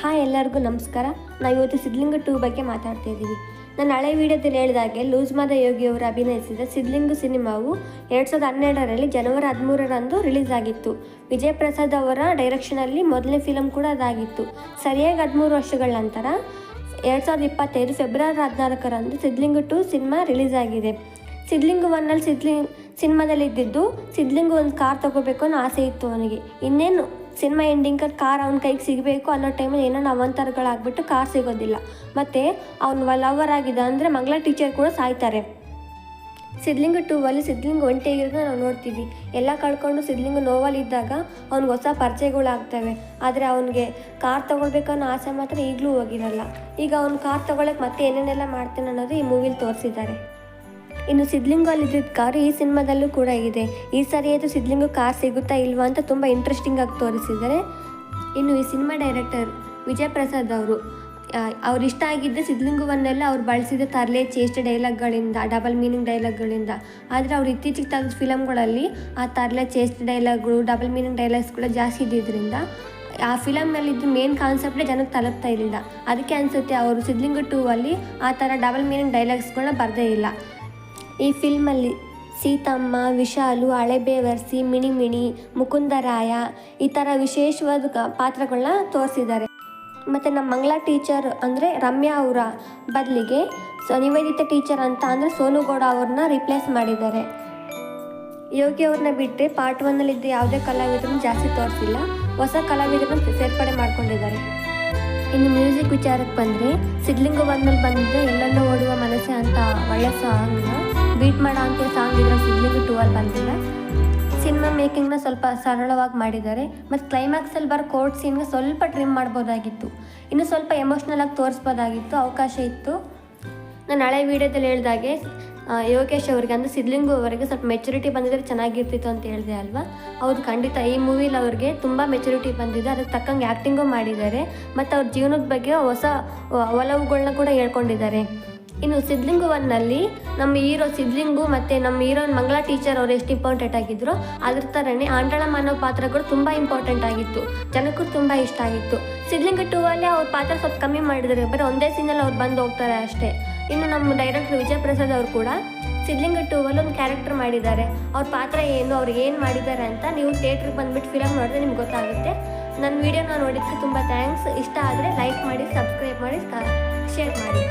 Hi ಎಲ್ಲರಿಗೂ ನಮಸ್ಕಾರ. ನಾವು ಇವತ್ತು ಸಿದ್ಲಿಂಗ ಟೂ ಬಗ್ಗೆ ಮಾತಾಡ್ತಾ ಇದ್ದೀವಿ ನಾನು ಹಳೆ ವಿಡಿಯೋದಲ್ಲಿ ಹೇಳಿದಾಗೆ ಲೂಸ್ ಮಾದ ಯೋಗಿ ಅವರು ಅಭಿನಯಿಸಿದ ಸಿದ್ಲಿಂಗು ಸಿನಿಮಾವು ಎರಡು ಸಾವಿರದ ಹನ್ನೆರಡರಲ್ಲಿ ಜನವರಿ ಹದಿಮೂರರಂದು ರಿಲೀಸ್ ಆಗಿತ್ತು. ವಿಜಯ್ ಪ್ರಸಾದ್ ಅವರ ಡೈರೆಕ್ಷನಲ್ಲಿ ಮೊದಲನೇ ಫಿಲಮ್ ಕೂಡ ಅದಾಗಿತ್ತು. ಸರಿಯಾಗಿ ಹದಿಮೂರು ವರ್ಷಗಳ ನಂತರ ಎರಡು ಸಾವಿರದ ಇಪ್ಪತ್ತೈದು ಫೆಬ್ರವರಿ ಹದಿನಾಲ್ಕರಂದು ಸಿದ್ಲಿಂಗು ಟು ಸಿನಿಮಾ ರಿಲೀಸ್ ಆಗಿದೆ. ಸಿದ್ಲಿಂಗು ಒನ್ನಲ್ಲಿ ಸಿದ್ಲಿಂಗ್ ಸಿನಿಮಾದಲ್ಲಿ ಇದ್ದಿದ್ದು ಸಿದ್ಲಿಂಗು ಒಂದು ಕಾರ್ ತಗೋಬೇಕು ಅನ್ನೋ ಆಸೆ ಇತ್ತು ಅವನಿಗೆ. ಇನ್ನೇನು ಸಿನಿಮಾ ಎಂಡಿಂಗ್ ಕಾರ್ ಅವ್ನ ಕೈಗೆ ಸಿಗಬೇಕು ಅನ್ನೋ ಟೈಮಲ್ಲಿ ಏನೋ ಅವಂತರಗಳಾಗ್ಬಿಟ್ಟು ಕಾರ್ ಸಿಗೋದಿಲ್ಲ. ಮತ್ತು ಅವ್ನು ಲವರ್ ಆಗಿದೆ ಅಂದರೆ ಮಂಗಳ ಟೀಚರ್ ಕೂಡ ಸಾಯ್ತಾರೆ. ಸಿದ್ಲಿಂಗ್ ಟೂ ಅಲ್ಲಿ ಸಿದ್ಲಿಂಗ್ ಒಂಟಿಯಾಗಿರೋದನ್ನ ನಾವು ನೋಡ್ತೀವಿ. ಎಲ್ಲ ಕಳ್ಕೊಂಡು ಸಿದ್ಲಿಂಗ್ ನೋವಲ್ಲಿ ಇದ್ದಾಗ ಅವ್ನಿಗೆ ಹೊಸ ಪರಿಚಯಗಳಾಗ್ತವೆ. ಆದರೆ ಅವನಿಗೆ ಕಾರ್ ತೊಗೊಳ್ಬೇಕನ್ನೋ ಆಸೆ ಮಾತ್ರ ಈಗಲೂ ಹೋಗಿರಲ್ಲ. ಈಗ ಅವ್ನು ಕಾರ್ ತೊಗೊಳಕ್ಕೆ ಮತ್ತೆ ಏನೇನೆಲ್ಲ ಮಾಡ್ತಾನೆ ಅನ್ನೋದು ಈ ಮೂವಿಲಿ ತೋರಿಸಿದ್ದಾರೆ. ಇನ್ನು ಸಿದ್ಲಿಂಗು ಅಲ್ಲಿದ್ದ ಕಾರ್ ಈ ಸಿನಿಮಾದಲ್ಲೂ ಕೂಡ ಇದೆ. ಈ ಸಾರಿ ಅದು ಸಿದ್ಲಿಂಗು ಕಾರ್ ಸಿಗುತ್ತಾ ಇಲ್ವಾ ಅಂತ ತುಂಬ ಇಂಟ್ರೆಸ್ಟಿಂಗ್ ಆಗಿ ತೋರಿಸಿದ್ದಾರೆ. ಇನ್ನು ಈ ಸಿನಿಮಾ ಡೈರೆಕ್ಟರ್ ವಿಜಯ್ ಪ್ರಸಾದ್ ಅವರು ಅವ್ರು ಇಷ್ಟ ಆಗಿದ್ದ ಸಿದ್ಲಿಂಗುವನ್ನೆಲ್ಲ ಅವ್ರು ಬಳಸಿದ ತರಲೆ ಚೇಷ್ಟ ಡೈಲಾಗ್ಗಳಿಂದ ಡಬಲ್ ಮೀನಿಂಗ್ ಡೈಲಾಗ್ಗಳಿಂದ ಆದರೆ ಅವ್ರು ಇತ್ತೀಚೆಗೆ ತೆಗೆದ ಫಿಲಮ್ಗಳಲ್ಲಿ ಆ ತರಲೆ ಚೇಷ್ಟ ಡೈಲಾಗ್ಗಳು ಡಬಲ್ ಮೀನಿಂಗ್ ಡೈಲಾಗ್ಸ್ಗಳು ಜಾಸ್ತಿ ಇದ್ದಿದ್ದರಿಂದ ಆ ಫಿಲಮ್ನಲ್ಲಿದ್ದು ಮೇನ್ ಕಾನ್ಸೆಪ್ಟೇ ಜನಕ್ಕೆ ತಲುಪ್ತಾ ಇರಲಿಲ್ಲ. ಅದಕ್ಕೆ ಅನಿಸುತ್ತೆ ಅವರು ಸಿದ್ಲಿಂಗು ಟೂ ಅಲ್ಲಿ ಆ ಥರ ಡಬಲ್ ಮೀನಿಂಗ್ ಡೈಲಾಗ್ಸ್ಗಳನ್ನ ಬರದೇ ಇಲ್ಲ. ಈ ಫಿಲ್ಮಲ್ಲಿ ಸೀತಮ್ಮ, ವಿಶಾಲು, ಹಳೆಬೇವರ್ಸಿ ಮಿಣಿ ಮಿಣಿ ಮುಕುಂದರಾಯ ಈ ಥರ ವಿಶೇಷವಾದ ಪಾತ್ರಗಳನ್ನ ತೋರಿಸಿದ್ದಾರೆ. ಮತ್ತು ನಮ್ಮ ಮಂಗಳ ಟೀಚರ್ ಅಂದರೆ ರಮ್ಯಾ ಅವರ ಬದಲಿಗೆ ಸೊ ನಿವೇದಿತ ಟೀಚರ್ ಅಂತ ಅಂದರೆ ಸೋನುಗೌಡ ಅವ್ರನ್ನ ರಿಪ್ಲೇಸ್ ಮಾಡಿದ್ದಾರೆ. ಯೋಗಿ ಅವ್ರನ್ನ ಬಿಟ್ಟರೆ ಪಾರ್ಟ್ ಒನ್ನಲ್ಲಿದ್ದ ಯಾವುದೇ ಕಲಾವಿದರನ್ನು ಜಾಸ್ತಿ ತೋರಿಸಿಲ್ಲ. ಹೊಸ ಕಲಾವಿದರನ್ನು ಸೇರ್ಪಡೆ ಮಾಡ್ಕೊಂಡಿದ್ದಾರೆ. ಇನ್ನು ಮ್ಯೂಸಿಕ್ ವಿಚಾರಕ್ಕೆ ಬಂದರೆ ಸಿದ್ಲಿಂಗ ಬಂದಲ್ಲಿ ಬಂದಿದ್ದ ಎಲ್ಲೆಲ್ಲೋ ಓಡುವ ಮನಸ್ಸೆ ಅಂತ ಒಳ್ಳೆ ಸಾಂಗ್ನ ಬೀಟ್ ಮಾಡೋ ಅಂತ ಸಾಂಗ್ ಇದ್ರೆ ಸಿಗ್ಲಿಕ್ಕೆ ಟೂ ಅಲ್ಲಿ ಬಂದಿಲ್ಲ ಸಿನಿಮಾ ಮೇಕಿಂಗ್ನ ಸ್ವಲ್ಪ ಸರಳವಾಗಿ ಮಾಡಿದ್ದಾರೆ. ಮತ್ತು ಕ್ಲೈಮ್ಯಾಕ್ಸಲ್ಲಿ ಬರೋ ಕೋರ್ಟ್ ಸೀನ್ಗೆ ಸ್ವಲ್ಪ ಟ್ರಿಮ್ ಮಾಡ್ಬೋದಾಗಿತ್ತು. ಇನ್ನು ಸ್ವಲ್ಪ ಎಮೋಷ್ನಲ್ ಆಗಿ ತೋರಿಸ್ಬೋದಾಗಿತ್ತು, ಅವಕಾಶ ಇತ್ತು. ನಾನು ಹಳೆ ವೀಡಿಯೋದಲ್ಲಿ ಹೇಳಿದಾಗೆ ಯೋಗೇಶ್ ಅವರಿಗೆ ಅಂದರೆ ಸಿದ್ಲಿಂಗು ಅವರಿಗೆ ಸ್ವಲ್ಪ ಮೆಚುರಿಟಿ ಬಂದಿದ್ರೆ ಚೆನ್ನಾಗಿರ್ತಿತ್ತು ಅಂತ ಹೇಳಿದೆ ಅಲ್ವಾ? ಹೌದು, ಖಂಡಿತ ಈ ಮೂವಿಲಿ ಅವ್ರಿಗೆ ತುಂಬ ಮೆಚುರಿಟಿ ಬಂದಿದೆ. ಅದಕ್ಕೆ ತಕ್ಕಂಗೆ ಆ್ಯಕ್ಟಿಂಗು ಮಾಡಿದ್ದಾರೆ. ಮತ್ತು ಅವ್ರ ಜೀವನದ ಬಗ್ಗೆ ಹೊಸ ಒಲವುಗಳನ್ನ ಕೂಡ ಹೇಳ್ಕೊಂಡಿದ್ದಾರೆ. ಇನ್ನು ಸಿದ್ಲಿಂಗು ಒನ್ನಲ್ಲಿ ನಮ್ಮ ಹೀರೋ ಸಿದ್ಲಿಂಗು ಮತ್ತು ನಮ್ಮ ಹೀರೋನ್ ಮಂಗಳ ಟೀಚರ್ ಅವರು ಎಷ್ಟು ಇಂಪಾರ್ಟೆಂಟ್ ಆಗಿದ್ರು, ಅದ್ರ ಥರನೇ ಆಂಡಳ ಮಾನವ ಪಾತ್ರಗಳು ತುಂಬ ಇಂಪಾರ್ಟೆಂಟ್ ಆಗಿತ್ತು. ಜನಕ್ಕೂ ತುಂಬ ಇಷ್ಟ ಆಗಿತ್ತು. ಸಿದ್ಲಿಂಗ್ ಟೂ ಅಲ್ಲಿ ಅವ್ರ ಪಾತ್ರ ಸ್ವಲ್ಪ ಕಮ್ಮಿ ಮಾಡಿದ್ದಾರೆ ಬರೀ ಒಂದೇ ಸೀನಲ್ಲಿ ಅವ್ರು ಬಂದು ಹೋಗ್ತಾರೆ ಅಷ್ಟೇ. ಇನ್ನು ನಮ್ಮ ಡೈರೆಕ್ಟರ್ ವಿಜಯ್ ಪ್ರಸಾದ್ ಅವರು ಕೂಡ ಸಿದ್ಲಿಂಗ ಟೂ ಅಲ್ಲಿ ಒಂದು ಕ್ಯಾರೆಕ್ಟರ್ ಮಾಡಿದ್ದಾರೆ. ಅವ್ರ ಪಾತ್ರ ಏನು, ಅವ್ರು ಏನು ಮಾಡಿದ್ದಾರೆ ಅಂತ ನೀವು ಥಿಯೇಟ್ರಿಗೆ ಬಂದುಬಿಟ್ಟು ಫಿಲಮ್ ನೋಡಿದ್ರೆ ನಿಮ್ಗೆ ಗೊತ್ತಾಗುತ್ತೆ. ನನ್ನ ವೀಡಿಯೋನ ನೋಡಿದ್ರೆ ತುಂಬ ಥ್ಯಾಂಕ್ಸ್ ಇಷ್ಟ ಆದರೆ ಲೈಕ್ ಮಾಡಿ ಸಬ್ಸ್ಕ್ರೈಬ್ ಮಾಡಿ ಶೇರ್ ಮಾಡಿ.